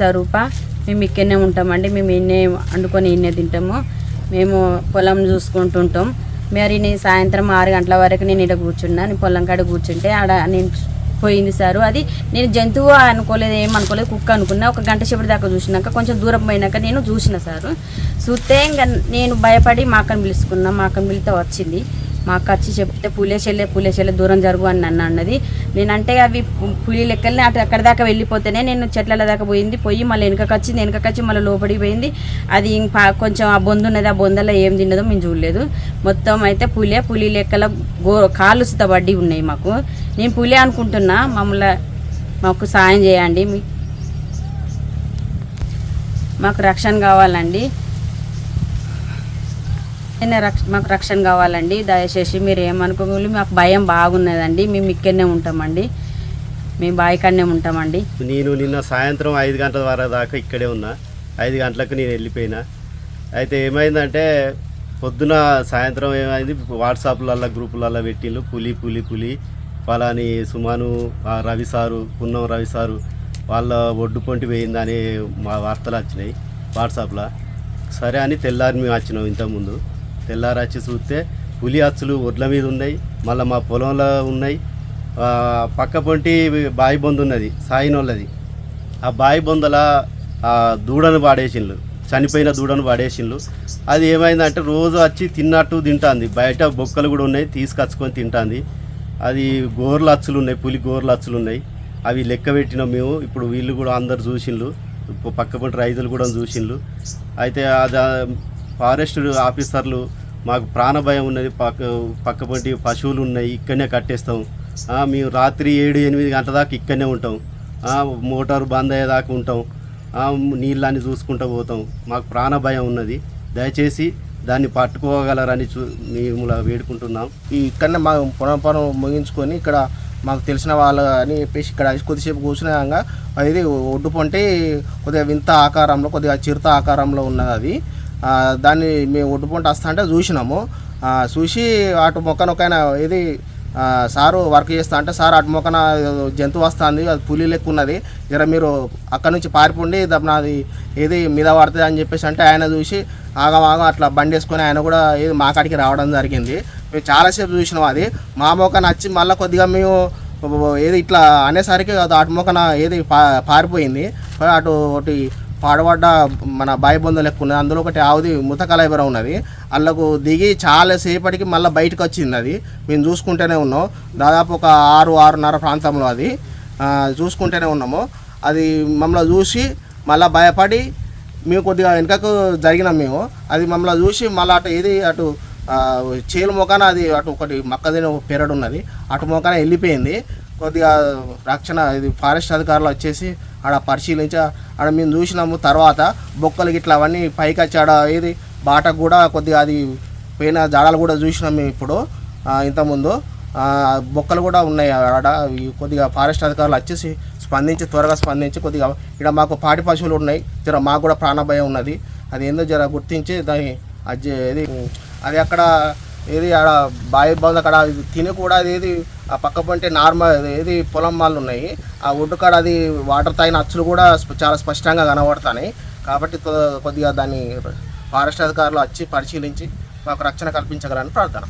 స్వరూప మేము ఇక్కడనే ఉంటామండి. మేము ఇన్నే వండుకొని ఇన్నే తింటాము. మేము పొలం చూసుకుంటుంటాం. మరి నేను సాయంత్రం ఆరు గంటల వరకు నేను ఇక్కడ కూర్చున్నా. నేను పొలం కాడ కూర్చుంటే ఆడ నేను పోయింది సారు. అది నేను జంతువు అనుకోలేదు ఏం అనుకోలేదు కుక్క అనుకున్నా. ఒక గంట సేపటి దాకా చూసినాక కొంచెం దూరం పోయినాక నేను చూసిన సారు. చూస్తే ఇంకా నేను భయపడి మా అక్కను పిలుచుకున్నా. మా అక్కను పిలితే వచ్చింది. మా అక్క వచ్చి చెప్తే పులేసెళ్ళే పులేసెళ్ళే దూరం జరుగు అని నన్ను అన్నది. నేనంటే అవి పులి లెక్కలనే అటు అక్కడి దాకా వెళ్ళిపోతేనే నేను చెట్ల దాకా పోయింది. పోయి మళ్ళీ వెనకకి వచ్చింది వెనకకి వచ్చి మళ్ళీ లోపలికి పోయింది. అది ఇంకా కొంచెం ఆ బొందు ఉన్నది ఆ బొందలో ఏం తిన్నదో మేము చూడలేదు. మొత్తం అయితే పులే పులి లెక్కల గో కాలు సుతబడ్డి ఉన్నాయి మాకు. నేను పులి అనుకుంటున్నా మమ్మల్ని మాకు సాయం చేయండి. మీ మాకు రక్షణ కావాలండి. నేను రక్ష మాకు రక్షణ కావాలండి. దయచేసి మీరు ఏమనుకోగలు మాకు భయం బాగున్నదండి. మేము ఇక్కడనే ఉంటామండి. మేము బాయికాడనే ఉంటామండి. నేను నిన్న సాయంత్రం ఐదు గంటల వరకు దాకా ఇక్కడే ఉన్నా. ఐదు గంటలకు నేను వెళ్ళిపోయినా. అయితే ఏమైందంటే పొద్దున సాయంత్రం ఏమైంది? వాట్సాప్లల్లో గ్రూపులల్లో పెట్టిండ్రు పులి పులి పులి. పలాని సుమాను రవి సారు పున్నం రవి సారు వాళ్ళ ఒడ్డు పొంటి పోయిందని మా వార్తలు వచ్చినాయి వాట్సాప్లో. సరే అని తెల్లారి మేము వచ్చినాం ఇంతకుముందు. తెల్లారి వచ్చి చూస్తే పులి అచ్చులు ఒడ్ల మీద ఉన్నాయి మళ్ళీ మా పొలంలో ఉన్నాయి. పక్క పొంటి బాయి బొందు ఉన్నది సాయినోళ్ళది. ఆ బాయి బొందల ఆ దూడను పాడేసిండ్రు చనిపోయిన దూడను పాడేసిండ్రు అది ఏమైందంటే రోజు వచ్చి తిన్నట్టు తింటాంది. బయట బొక్కలు కూడా ఉన్నాయి తీసుకొచ్చుకొని తింటాంది. అది గోర్ల అచ్చులు ఉన్నాయి పులి గోర్ల అచ్చులు ఉన్నాయి. అవి లెక్క పెట్టినాం మేము. ఇప్పుడు వీళ్ళు కూడా అందరు చూసిండ్రు పక్క పొంటి రైతులు కూడా చూసిండ్రు అయితే అది ఆ ఫారెస్ట్ ఆఫీసర్లు మాకు ప్రాణ భయం ఉన్నది పక్క పక్క పశువులు ఉన్నాయి ఇక్కడనే కట్టేస్తాం. మేము రాత్రి ఏడు ఎనిమిది గంటల దాకా ఇక్కడనే ఉంటాం. మోటార్ బంద్ అయ్యేదాకా ఉంటాం. నీళ్ళని చూసుకుంటూ పోతాం. మాకు ప్రాణ భయం ఉన్నది. దయచేసి దాన్ని పట్టుకోగలరని చూ మేము వేడుకుంటున్నాం. ఈ ఇక్కడనే మా పొలం పొలం ముగించుకొని ఇక్కడ మాకు తెలిసిన వాళ్ళు అని చెప్పేసి ఇక్కడ కొద్దిసేపు కూర్చున్నాక అది ఒడ్డు పొంటి కొద్దిగా వింత ఆకారంలో కొద్దిగా చిరుత ఆకారంలో ఉన్నది అది. దాన్ని మేము ఒడ్డుపొంటు వస్తా అంటే చూసినాము. చూసి అటు మొక్కనొకైనా ఏది ఇది సారు వర్క్ చేస్తా అంటే సార్ అటు మొక్కన జంతువు వస్తుంది అది పులి లెక్క ఉన్నది. జర మీరు అక్కడ నుంచి పారిపోండి నాది ఏది మీద పడుతుంది అని చెప్పేసి అంటే ఆయన చూసి ఆగం ఆగం అట్లా బండి వేసుకొని ఆయన కూడా ఏది మా కాడికి రావడం జరిగింది. మేము చాలాసేపు చూసినాం అది. మా మొక్కన వచ్చి మళ్ళీ కొద్దిగా మేము ఏది ఇట్లా అనేసరికి అది అటు మొక్కన ఏది పా పారిపోయింది. అటు ఒకటి పాడబడ్డ మన బాయి బొంద లెక్క ఉన్నది. అందులో ఒకటి ఆవుది ముతకలైబర ఉన్నది. అందులోకు దిగి చాలా సేపటికి మళ్ళీ బయటకు వచ్చింది అది. మేము చూసుకుంటూనే ఉన్నాం. దాదాపు ఒక ఆరు ఆరున్నర ప్రాంతంలో అది. చూసుకుంటూనే ఉన్నాము. అది మమ్మల్ని చూసి మళ్ళీ భయపడి మేము కొద్దిగా వెనుకకు జరిగినాం మేము. అది మమ్మల్ని చూసి మళ్ళీ అటు ఏది అటు చేలు మొకాన అది అటు ఒకటి మక్కదిన పెరడు ఉన్నది. అటు మొకాన వెళ్ళిపోయింది. కొద్దిగా రక్షణ ఇది ఫారెస్ట్ అధికారులు వచ్చేసి ఆడ పరిశీలించి ఆడ మేము చూసినాము. తర్వాత బొక్కలు గిట్ల అవన్నీ పైకి వచ్చి ఆడ ఏది బాటకు కూడా కొద్దిగా అది పోయిన జాడలు కూడా చూసినాం మేము ఇప్పుడు ఇంతకుముందు. బొక్కలు కూడా ఉన్నాయి ఆడ. కొద్దిగా ఫారెస్ట్ అధికారులు వచ్చేసి స్పందించి త్వరగా స్పందించి కొద్దిగా ఇక్కడ మాకు పాడి పశువులు ఉన్నాయి. జర మాకు కూడా ప్రాణభయం ఉన్నది. అది ఏందో జర గుర్తించి దాని అది అది అక్కడ ఏది ఆడ బావి బంద్ అక్కడ తిని కూడా అది ఏది ఆ పక్క పంటే నార్మల్ ఏది పొలం వాళ్ళు ఉన్నాయి ఆ ఒడ్డు కాడ అది వాటర్ తాగిన అచ్చులు కూడా చాలా స్పష్టంగా కనబడతాయి కాబట్టి కొద్దిగా దాన్ని ఫారెస్ట్ అధికారులు వచ్చి పరిశీలించి మాకు రక్షణ కల్పించగలని ప్రార్థన.